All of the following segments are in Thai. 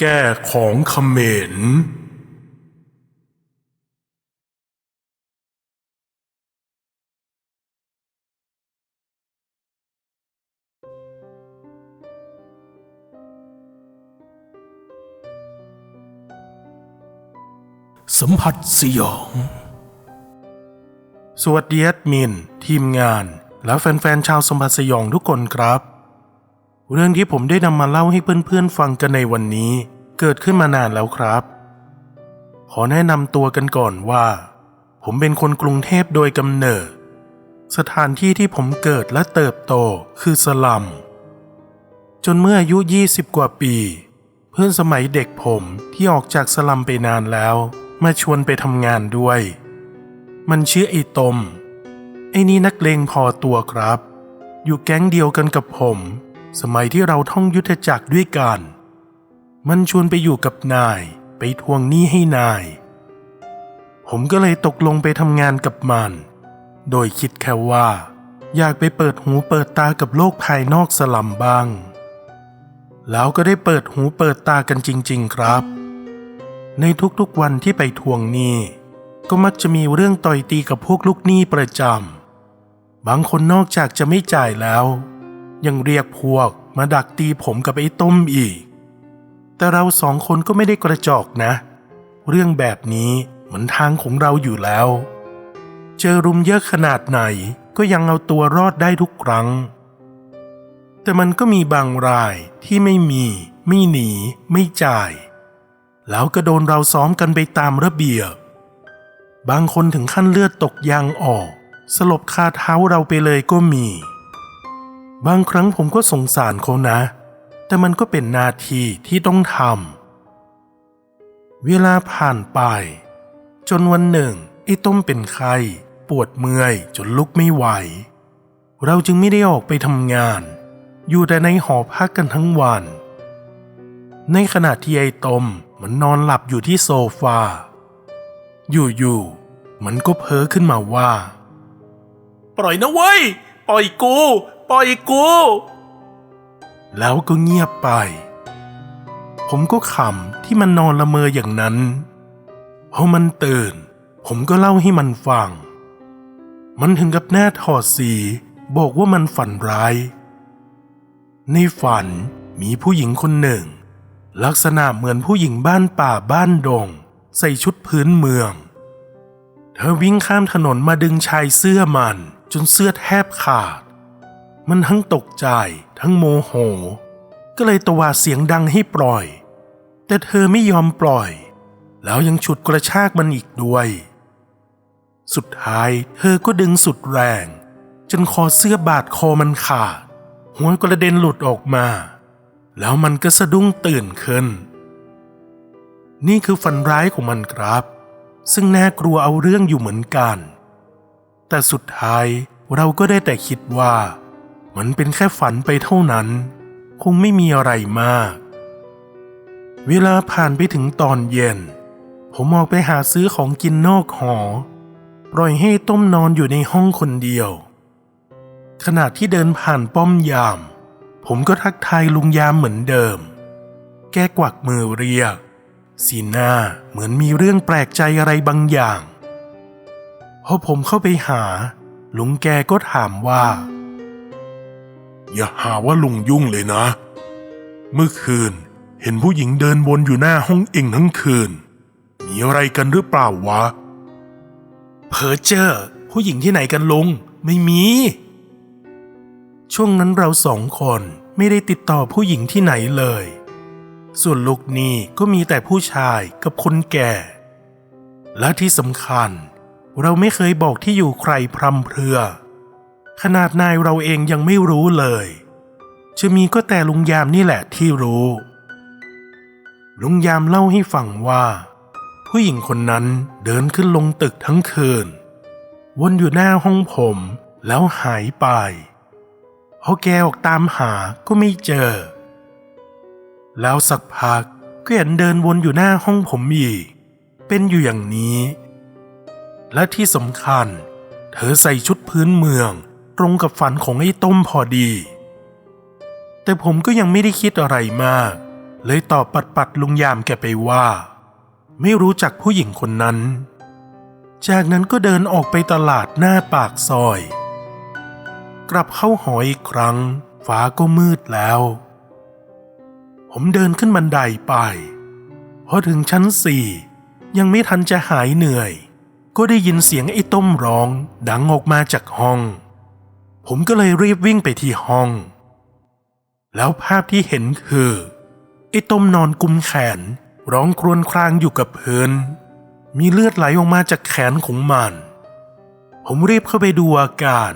แก้ของเขมรสัมผัสสยอง สวัสดีแอดมิน ทีมงาน และแฟนๆ ชาวสัมผัสสยองทุกคนครับ เรื่องที่ผมได้นำมาเล่าให้เพื่อนๆฟังกันในวันนี้ เกิดขึ้นมานานแล้วครับ ขอแนะนำตัวกันก่อนว่า ผมเป็นคนกรุงเทพโดยกำเนิด สถานที่ที่ผมเกิดและเติบโตคือสลัม จนเมื่ออายุ 20 กว่าปี เพื่อนสมัยเด็กผมที่ออกจากสลัมไปนานแล้ว มาชวนไปทำงานด้วย มันชื่อไอ้ตมไอ้นี่นักเลงพอตัวครับ อยู่แก๊งเดียวกันกับผม สมัยที่เราท่องยุทธจักรด้วยกัน มันชวนไปอยู่กับนายไปทวงหนี้ให้นาย ผมก็เลยตกลงไปทำงานกับมัน โดยคิดแค่ว่า อยากไปเปิดหูเปิดตากับโลกภายนอกสลัมบ้าง แล้วก็ได้เปิดหูเปิดตากันจริง ๆ ครับ ในทุกๆวันที่ไปทวงหนี้ก็มักจะมีเรื่องต่อยตีกับพวกลูกหนี้ประจำบางคนนอกจากจะไม่จ่ายแล้ว ยังเรียกพวกมาดักตีผมกับไอ้ต้มอีก แต่เราสองคนก็ไม่ได้กระจอกนะ เรื่องแบบนี้เหมือนทางของเราอยู่แล้ว เจอรุมเยอะขนาดไหนก็ยังเอาตัวรอดได้ทุกครั้ง แต่มันก็มีบางรายที่ไม่มี ไม่หนี ไม่จ่าย แล้วก็โดนเราซ้อมกันไปตามระเบียบบางคนถึงขั้นเลือดตกยางออก สลบคาเท้าเราไปเลยก็มี บางครั้งผมก็สงสารเขานะ แต่มันก็เป็นหน้าที่ที่ต้องทำ เวลาผ่านไป จนวันหนึ่ง ไอ้ต้มเป็นไข้ปวดเมื่อยจนลุกไม่ไหว เราจึงไม่ได้ออกไปทำงาน อยู่แต่ในหอพักกันทั้งวัน ในขณะที่ไอ้ต้มมันนอนหลับอยู่ที่โซฟา อยู่ๆมันก็เพ้อขึ้นมาว่า ปล่อยนะเว้ย ปล่อยกู ปล่อยกู แล้วก็เงียบไป ผมก็ขำที่มันนอนละเมออย่างนั้นพอมันตื่น ผมก็เล่าให้มันฟัง มันถึงกับหน้าถอดสีบอกว่ามันฝันร้าย ในฝันมีผู้หญิงคนหนึ่ง ลักษณะเหมือนผู้หญิงบ้านป่าบ้านดง ใส่ชุดพื้นเมือง เธอวิ่งข้ามถนนมาดึงชายเสื้อมันจนเสื้อแทบขาด มันทั้งตกใจทั้งโมโห ก็เลยตวาดเสียงดังให้ปล่อย แต่เธอไม่ยอมปล่อย แล้วยังฉุดกระชากมันอีกด้วย สุดท้ายเธอก็ดึงสุดแรง จนคอเสื้อบาดคอมันขาด หัวกระเด็นหลุดออกมา แล้วมันก็สะดุ้งตื่นขึ้น นี่คือฝันร้ายของมันครับ ซึ่งน่ากลัวเอาเรื่องอยู่เหมือนกัน แต่สุดท้ายเราก็ได้แต่คิดว่า มันเป็นแค่ฝันไปเท่านั้น คงไม่มีอะไรมาก เวลาผ่านไปถึงตอนเย็น ผมออกไปหาซื้อของกินนอกหอ ปล่อยให้ต้มนอนอยู่ในห้องคนเดียว ขณะที่เดินผ่านป้อมยาม ผมก็ทักทายลุงยามเหมือนเดิม แกกวักมือเรียก สีหน้าเหมือนมีเรื่องแปลกใจอะไรบางอย่าง พอผมเข้าไปหา ลุงแกก็ถามว่า อย่าหาว่าลุงยุ่งเลยนะ เมื่อคืนเห็นผู้หญิงเดินวนอยู่หน้าห้องเองทั้งคืน มีอะไรกันหรือเปล่าวะ เพอเจอร์ผู้หญิงที่ไหนกันลุงไม่มี ช่วงนั้นเราสองคนไม่ได้ติดต่อผู้หญิงที่ไหนเลย ส่วนลูกนี้ก็มีแต่ผู้ชายกับคนแก่ และที่สำคัญ เราไม่เคยบอกที่อยู่ใครพรำเพรื่อ ขนาดนายเราเองยังไม่รู้เลย จะมีก็แต่ลุงยามนี่แหละที่รู้ ลุงยามเล่าให้ฟังว่า ผู้หญิงคนนั้นเดินขึ้นลงตึกทั้งคืน วนอยู่หน้าห้องผมแล้วหายไปพอแกออกตามหาก็ไม่เจอ แล้วสักพักก็เห็นเดินวนอยู่หน้าห้องผมอีก เป็นอยู่อย่างนี้ และที่สำคัญ เธอใส่ชุดพื้นเมือง ตรงกับฝันของไอ้ต้มพอดี แต่ผมก็ยังไม่ได้คิดอะไรมาก เลยตอบปัดปัดๆลุงยามแกไปว่า ไม่รู้จักผู้หญิงคนนั้น จากนั้นก็เดินออกไปตลาดหน้าปากซอย กลับเข้าหออีกครั้ง ฟ้าก็มืดแล้ว ผมเดินขึ้นบันไดไปพอถึงชั้นสี่ยังไม่ทันจะหายเหนื่อย ก็ได้ยินเสียงไอ้ต้มร้อง ดังออกมาจากห้อง ผมก็เลยรีบวิ่งไปที่ห้อง แล้วภาพที่เห็นคือไอ้ต้มนอนกุมแขน ร้องครวญครางอยู่กับพื้น มีเลือดไหลออกมาจากแขนของมัน ผมรีบเข้าไปดูอาการ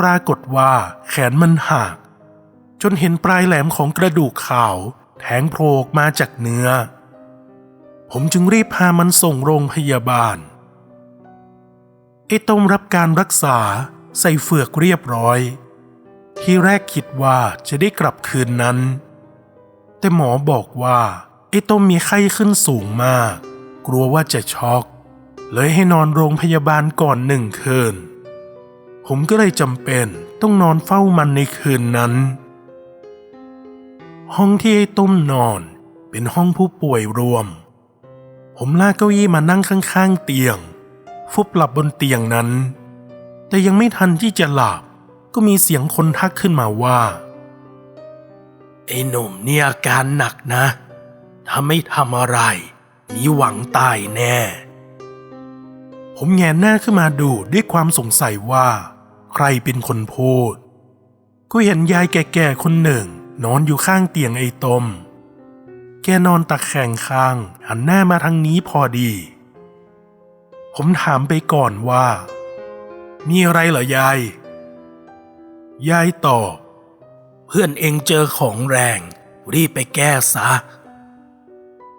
ปรากฏว่าแขนมันหัก จนเห็นปลายแหลมของกระดูกขาว แทงโผล่ออกมาจากเนื้อ ผมจึงรีบพามันส่งโรงพยาบาลไอ้ต้มรับการรักษา ใส่เฟือกเรียบร้อย ที่แรกคิดว่าจะได้กลับคืนนั้น แต่หมอบอกว่าไอ้ต้มมีไข้ขึ้นสูงมาก กลัวว่าจะช็อก เลยให้นอนโรงพยาบาลก่อนหนึ่งคืน ผมก็เลยจำเป็นต้องนอนเฝ้ามันในคืนนั้น ห้องที่ไอ้ต้มนอนเป็นห้องผู้ป่วยรวม ผมลากเก้าอี้มานั่งข้างๆเตียง ฟุบหลับบนเตียงนั้น แต่ยังไม่ทันที่จะหลับ ก็มีเสียงคนทักขึ้นมาว่าไอ้หนุ่มเนี่ยอาการหนักนะ ถ้าไม่ทำอะไร มีหวังตายแน่ ผมแงนหน้าขึ้นมาดูด้วยความสงสัยว่า ใครเป็นคนพูด ก็เห็นยายแก่ๆคนหนึ่ง นอนอยู่ข้างเตียงไอ้ตมแกนอนตะแคงข้าง หันหน้ามาทางนี้พอดี ผมถามไปก่อนว่า มีอะไรเหรอยาย ยายตอบ เพื่อนเองเจอของแรง รีบไปแก้ซะ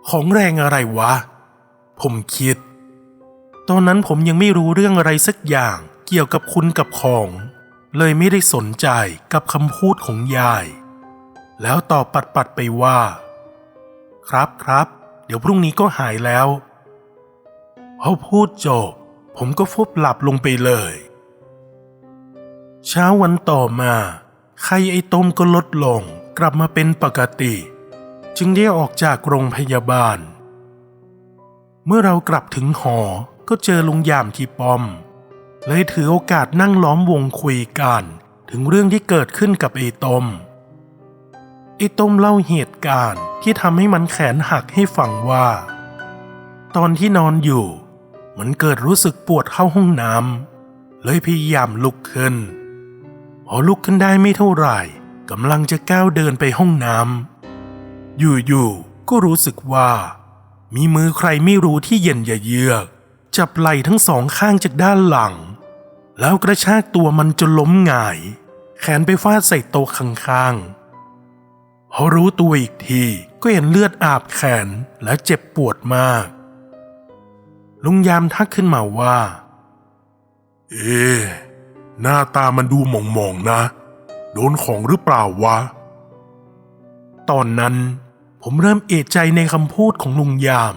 ของแรงอะไรวะ ผมคิด ตอนนั้นผมยังไม่รู้เรื่องอะไรสักอย่างเกี่ยวกับคุณกับของ เลยไม่ได้สนใจกับคำพูดของยาย แล้วตอบปัดปัดๆไปว่า ครับครับ เดี๋ยวพรุ่งนี้ก็หายแล้วพอพูดจบผมก็ฟุบหลับลงไปเลย เช้าวันต่อมาไข้ไอ้ต้มก็ลดลงกลับมาเป็นปกติ จึงได้ออกจากโรงพยาบาล เมื่อเรากลับถึงหอก็เจอลุงยามที่ป้อม เลยถือโอกาสนั่งล้อมวงคุยกัน ถึงเรื่องที่เกิดขึ้นกับไอ้ต้มไอ้ต้มเล่าเหตุการณ์ที่ทำให้มันแขนหักให้ฟังว่า ตอนที่นอนอยู่ มันเกิดรู้สึกปวดเข้าห้องน้ำเลยพยายามลุกขึ้น พอลุกขึ้นได้ไม่เท่าไหร่กำลังจะก้าวเดินไปห้องน้ำอยู่ๆก็รู้สึกว่า มีมือใครไม่รู้ที่เย็นเยือกจับไหล่ทั้งสองข้างจากด้านหลัง แล้วกระชากตัวมันจนล้มหงาย แขนไปฟาดใส่โต๊ะข้างๆพอรู้ตัวอีกทีก็เห็นเลือดอาบแขนและเจ็บปวดมาก ลุงยามทักขึ้นมาว่า เอ๊ หน้าตามันดูหมองๆนะ โดนของหรือเปล่าวะ ตอนนั้นผมเริ่มเอะใจในคำพูดของลุงยาม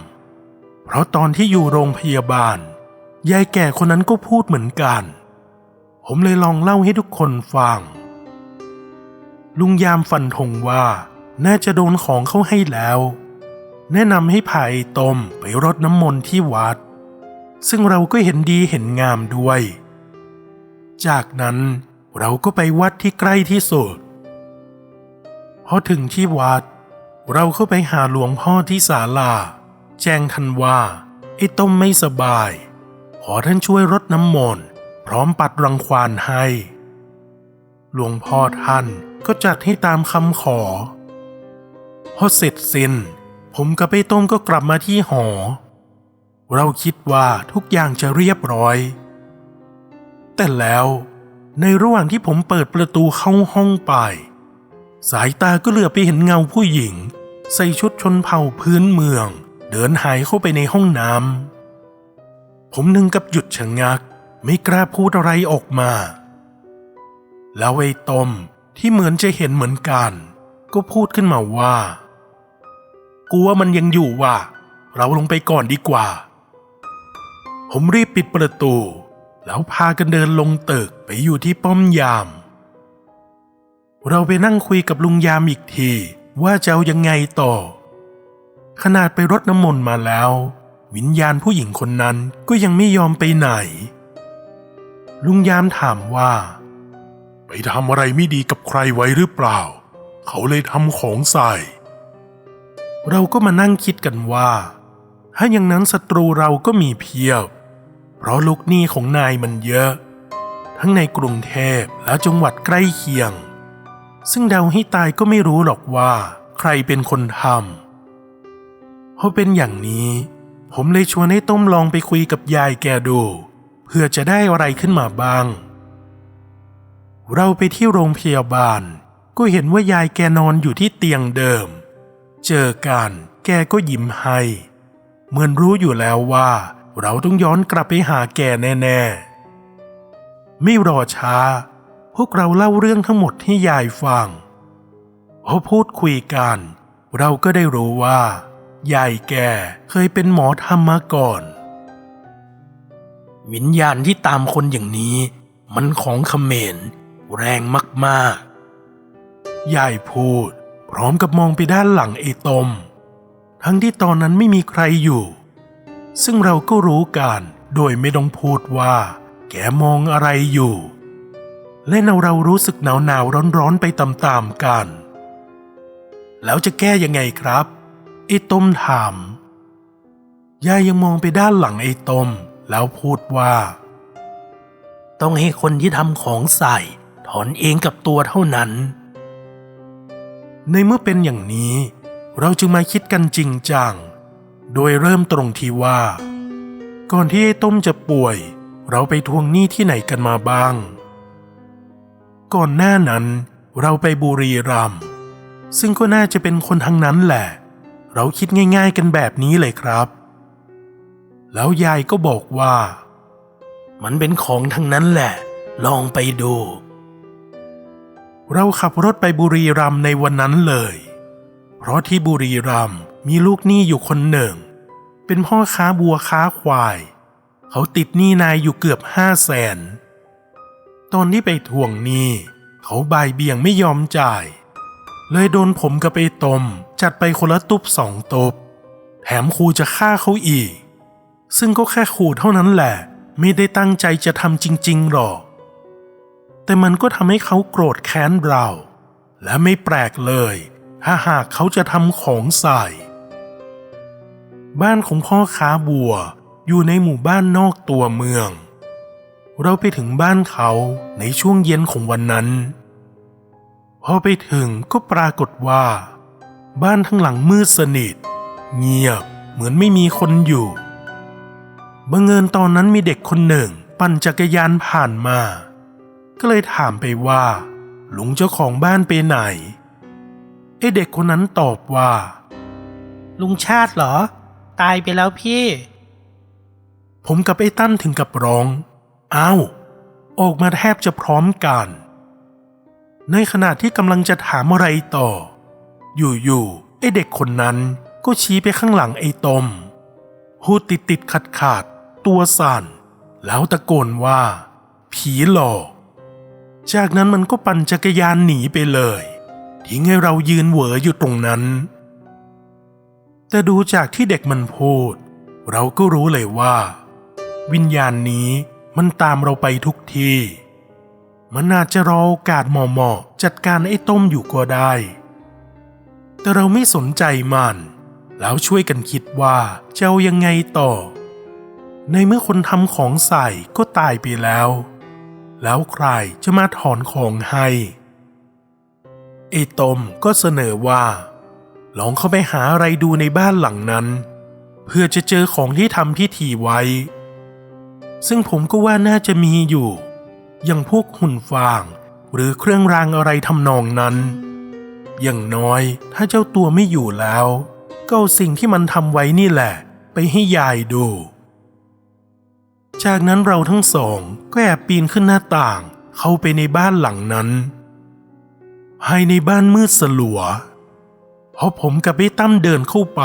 เพราะตอนที่อยู่โรงพยาบาล ยายแก่คนนั้นก็พูดเหมือนกัน ผมเลยลองเล่าให้ทุกคนฟัง ลุงยามฟันธงว่า น่าจะโดนของเข้าให้แล้ว แนะนำให้พาไอ้ต้มไปรดน้ำมนต์ที่วัด ซึ่งเราก็เห็นดีเห็นงามด้วย จากนั้นเราก็ไปวัดที่ใกล้ที่สุดพอถึงที่วัด เราเข้าไปหาหลวงพ่อที่ศาลา แจ้งท่านว่าไอ้ต้มไม่สบาย ขอท่านช่วยรดน้ำมนต์พร้อมปัดรังควานให้ หลวงพ่อท่านก็จัดให้ตามคำขอ พอเสร็จสิ้น ผมกับไอ้ต้มก็กลับมาที่หอ เราคิดว่าทุกอย่างจะเรียบร้อย แต่แล้วในระหว่างที่ผมเปิดประตูเข้าห้องไป สายตาก็เหลือบไปเห็นเงาผู้หญิง ใส่ชุดชนเผ่าพื้นเมือง เดินหายเข้าไปในห้องน้ำผมนึงกับหยุดชะงัก ไม่กล้าพูดอะไรออกมา แล้วไอ้ตมที่เหมือนจะเห็นเหมือนกัน ก็พูดขึ้นมาว่า กูว่ามันยังอยู่ว่ะ เราลงไปก่อนดีกว่า ผมรีบปิดประตู แล้วพากันเดินลงตึกไปอยู่ที่ป้อมยาม เราไปนั่งคุยกับลุงยามอีกที ว่าจะเอายังไงต่อ ขนาดไปรดน้ำมนต์มาแล้ว วิญญาณผู้หญิงคนนั้นก็ยังไม่ยอมไปไหน ลุงยามถามว่า ไปทำอะไรไม่ดีกับใครไว้หรือเปล่า เขาเลยทำของใส่ เราก็มานั่งคิดกันว่า ถ้าอย่างนั้นศัตรูเราก็มีเพียบ เพราะลูกหนี้ของนายมันเยอะ ทั้งในกรุงเทพและจังหวัดใกล้เคียง ซึ่งเดาให้ตายก็ไม่รู้หรอกว่า ใครเป็นคนทำเพราะเป็นอย่างนี้ ผมเลยชวนให้ต้มลองไปคุยกับยายแกดูเพื่อจะได้อะไรขึ้นมาบ้าง เราไปที่โรงพยาบาล ก็เห็นว่ายายแกนอนอยู่ที่เตียงเดิม เจอกันแกก็ยิ้มให้ เหมือนรู้อยู่แล้วว่า เราต้องย้อนกลับไปหาแกแน่ๆ ไม่รอช้า พวกเราเล่าเรื่องทั้งหมดให้ยายฟังพอพูดคุยกัน เราก็ได้รู้ว่า ยายแกเคยเป็นหมอธรรมมาก่อน วิญญาณที่ตามคนอย่างนี้ มันของเขมรแรงมากๆ ยายพูด พร้อมกับมองไปด้านหลังไอ้ตม ทั้งที่ตอนนั้นไม่มีใครอยู่ ซึ่งเราก็รู้กันโดยไม่ต้องพูดว่า แกมองอะไรอยู่ และเราเรารู้สึกหนาวหนาวร้อนร้อนๆไปตามๆกัน แล้วจะแก้ยังไงครับไอ้ต้มถามยายยังมองไปด้านหลังไอ้ต้มแล้วพูดว่า ต้องให้คนที่ทำของใส่ ถอนเองกับตัวเท่านั้น ในเมื่อเป็นอย่างนี้ เราจึงมาคิดกันจริงจัง โดยเริ่มตรงที่ว่า ก่อนที่ไอ้ต้มจะป่วย เราไปทวงหนี้ที่ไหนกันมาบ้าง ก่อนหน้านั้นเราไปบุรีรัมย์ซึ่งก็น่าจะเป็นคนทั้งนั้นแหละ เราคิดง่าย ๆกันแบบนี้เลยครับ แล้วยายก็บอกว่า มันเป็นของทั้งนั้นแหละ ลองไปดู เราขับรถไปบุรีรัมย์ในวันนั้นเลย เพราะที่บุรีรัมย์ มีลูกหนี้อยู่คนหนึ่ง เป็นพ่อค้าบัวค้าควาย เขาติดหนี้นายอยู่เกือบห้าแสน ตอนที่ไปทวงหนี้ เขาบ่ายเบี่ยงไม่ยอมจ่าย เลยโดนผมกับไอ้ตม จัดไปคนละตุบสองตุบแถมครูจะฆ่าเขาอีก ซึ่งก็แค่ขู่เท่านั้นแหละ ไม่ได้ตั้งใจจะทำจริง ๆหรอก แต่มันก็ทำให้เขาโกรธแค้นเรา และไม่แปลกเลยถ้าหากเขาจะทำของใส่ บ้านของพ่อค้าบัวอยู่ในหมู่บ้านนอกตัวเมือง เราไปถึงบ้านเขาในช่วงเย็นของวันนั้น พอไปถึงก็ปรากฏว่า บ้านทั้งหลังมืดสนิท เงียบเหมือนไม่มีคนอยู่บังเอิญตอนนั้นมีเด็กคนหนึ่งปั่นจักรยานผ่านมา ก็เลยถามไปว่าลุงเจ้าของบ้านไปไหนไอเด็กคนนั้นตอบว่า ลุงชาติเหรอ ตายไปแล้วพี่ ผมกับไอ้ตั้นถึงกับร้องอ้าวออกมาแทบจะพร้อมกัน ในขณะที่กำลังจะถามอะไรต่อ อยู่ๆไอ้เด็กคนนั้นก็ชี้ไปข้างหลังไอ้ตมพูดติดติดขัดขาดๆตัวสั่น แล้วตะโกนว่า ผีหลอกจากนั้นมันก็ปั่นจักรยานหนีไปเลย ทิ้งให้เรายืนเหวออยู่ตรงนั้น แต่ดูจากที่เด็กมันพูด เราก็รู้เลยว่า วิญญาณนี้มันตามเราไปทุกที่ มันอาจจะรอโอกาสเหมาะๆจัดการไอ้ต้มอยู่ก็ได้ แต่เราไม่สนใจมัน แล้วช่วยกันคิดว่าจะเอายังไงต่อ ในเมื่อคนทำของใส่ก็ตายไปแล้ว แล้วใครจะมาถอนของให้ไอ้ต้มก็เสนอว่า ลองเข้าไปหาอะไรดูในบ้านหลังนั้น เพื่อจะเจอของที่ทำพิธีไว้ ซึ่งผมก็ว่าน่าจะมีอยู่ อย่างพวกหุ่นฟาง หรือเครื่องรางอะไรทำนองนั้น อย่างน้อยถ้าเจ้าตัวไม่อยู่แล้ว ก็เอาสิ่งที่มันทำไว้นี่แหละ ไปให้ยายดู จากนั้นเราทั้งสองก็แอบปีนขึ้นหน้าต่าง เข้าไปในบ้านหลังนั้นภายในบ้านมืดสลัว อผมกับไอ้ตั้มเดินเข้าไป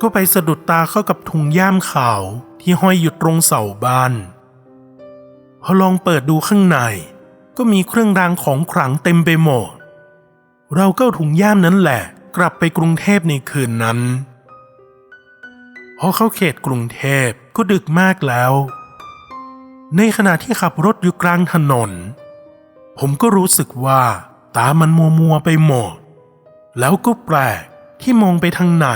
ก็ไปสะดุดตาเข้ากับถุงย่ามขาวที่ห้อยอยู่ตรงเสาบ้าน พอลองเปิดดูข้างใน ก็มีเครื่องรางของขลังเต็มไปหมด เราก็ถุงย่ามนั้นแหละ กลับไปกรุงเทพในคืนนั้น พอเข้าเขตกรุงเทพก็ดึกมากแล้ว ในขณะที่ขับรถอยู่กลางถนน ผมก็รู้สึกว่าตามันมัวมัวไปหมด แล้วก็แปลกที่มองไปทางไหน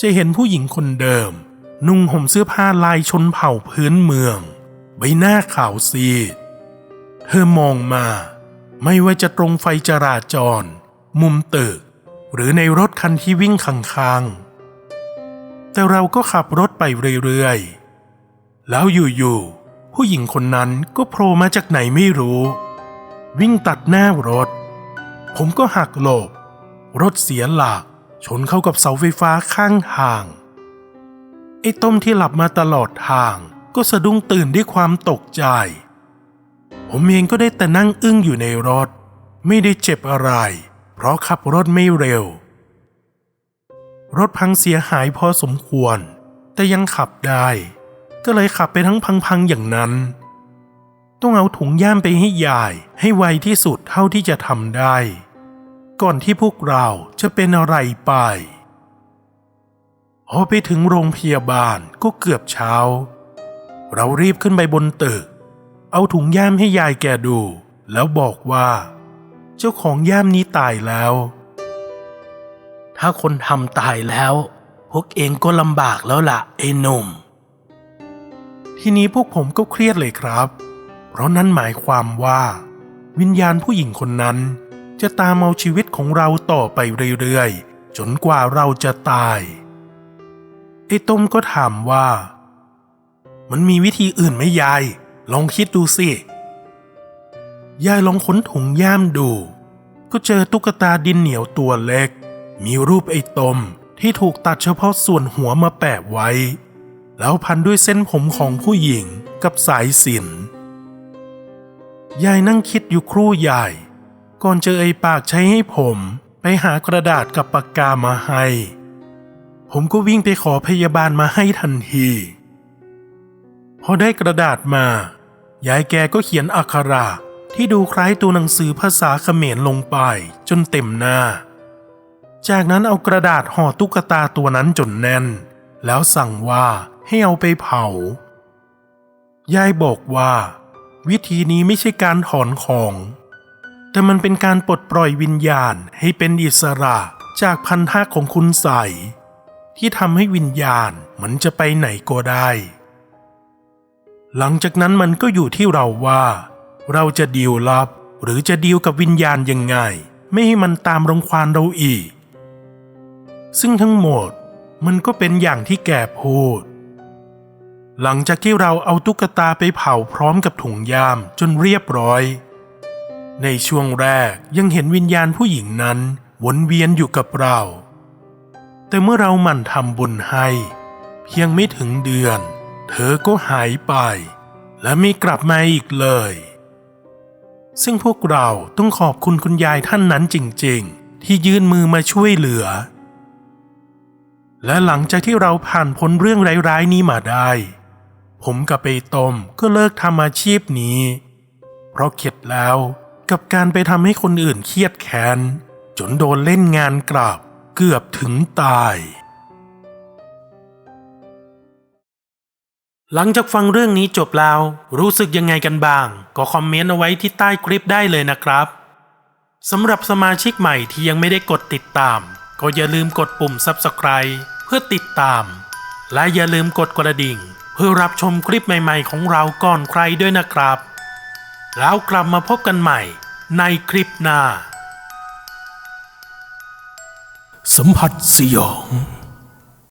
จะเห็นผู้หญิงคนเดิม นุ่งห่มเสื้อผ้าลายชนเผ่าพื้นเมือง ใบหน้าขาวซีด เธอมองมา ไม่ว่าจะตรงไฟจราจร มุมตึก หรือในรถคันที่วิ่งข้างๆ แต่เราก็ขับรถไปเรื่อยๆ แล้วอยู่ๆ ผู้หญิงคนนั้นก็โผล่มาจากไหนไม่รู้ วิ่งตัดหน้ารถ ผมก็หักหลบ รถเสียหลักชนเข้ากับเสาไฟฟ้าข้างทาง ไอ้ต้มที่หลับมาตลอดทางก็สะดุ้งตื่นด้วยความตกใจ ผมเองก็ได้แต่นั่งอึ้งอยู่ในรถ ไม่ได้เจ็บอะไร เพราะขับรถไม่เร็ว รถพังเสียหายพอสมควร แต่ยังขับได้ ก็เลยขับไปทั้งพังๆอย่างนั้น ต้องเอาถุงย่ามไปให้ยายให้ไวที่สุดเท่าที่จะทำได้ ก่อนที่พวกเราจะเป็นอะไรไปพอไปถึงโรงพยาบาลก็เกือบเช้า เรารีบขึ้นไปบนตึก เอาถุงย่ามให้ยายแกดู แล้วบอกว่า เจ้าของย่ามนี้ตายแล้ว ถ้าคนทำตายแล้ว พวกเองก็ลำบากแล้วล่ะไอ้หนุ่ม ทีนี้พวกผมก็เครียดเลยครับ เพราะนั่นหมายความว่า วิญญาณผู้หญิงคนนั้น จะตามเอาชีวิตของเราต่อไปเรื่อยๆ จนกว่าเราจะตายไอ้ต้มก็ถามว่า มันมีวิธีอื่นไหมยาย ลองคิดดูสิยายลองค้นถุงย่ามดู ก็เจอตุ๊กตาดินเหนียวตัวเล็ก มีรูปไอ้ต้มที่ถูกตัดเฉพาะส่วนหัวมาแปะไว้ แล้วพันด้วยเส้นผมของผู้หญิงกับสายสินยายนั่งคิดอยู่ครู่ใหญ่ ก่อนเจอไอ้ปากใช้ให้ผมไปหากระดาษกับปากกามาให้ ผมก็วิ่งไปขอพยาบาลมาให้ทันที พอได้กระดาษมา ยายแกก็เขียนอักขระที่ดูคล้ายตัวหนังสือภาษาเขมรลงไปจนเต็มหน้า จากนั้นเอากระดาษห่อตุ๊กตาตัวนั้นจนแน่น แล้วสั่งว่าให้เอาไปเผา ยายบอกว่า วิธีนี้ไม่ใช่การถอนของ แต่มันเป็นการปลดปล่อยวิญญาณให้เป็นอิสระจากพันธะของคุณใสที่ทำให้วิญญาณมันจะไปไหนก็ได้ หลังจากนั้นมันก็อยู่ที่เราว่า เราจะดีลลับหรือจะดีลกับวิญญาณยังไง ไม่ให้มันตามรังควานเราอีก ซึ่งทั้งหมดมันก็เป็นอย่างที่แกพูด หลังจากที่เราเอาตุ๊กตาไปเผาพร้อมกับถุงยามจนเรียบร้อย ในช่วงแรกยังเห็นวิญญาณผู้หญิงนั้นวนเวียนอยู่กับเรา แต่เมื่อเราหมั่นทำบุญให้ เพียงไม่ถึงเดือน เธอก็หายไป และไม่กลับมาอีกเลย ซึ่งพวกเราต้องขอบคุณคุณยายท่านนั้นจริง ๆ ที่ยื่นมือมาช่วยเหลือ และหลังจากที่เราผ่านพ้นเรื่องร้ายๆนี้มาได้ ผมกับไปตมก็เลิกทำอาชีพนี้ เพราะเข็ดแล้ว กับการไปทำให้คนอื่นเครียดแค้น จนโดนเล่นงานกลับเกือบถึงตาย หลังจากฟังเรื่องนี้จบแล้ว รู้สึกยังไงกันบ้าง ก็คอมเมนต์เอาไว้ที่ใต้คลิปได้เลยนะครับสำหรับสมาชิกใหม่ที่ยังไม่ได้กดติดตาม ก็อย่าลืมกดปุ่ม Subscribe เพื่อติดตาม และอย่าลืมกดกระดิ่ง เพื่อรับชมคลิปใหม่ ๆ ของเราก่อนใครด้วยนะครับ แล้วกลับมาพบกันใหม่ในคลิปหน้า สัมผัสสยอง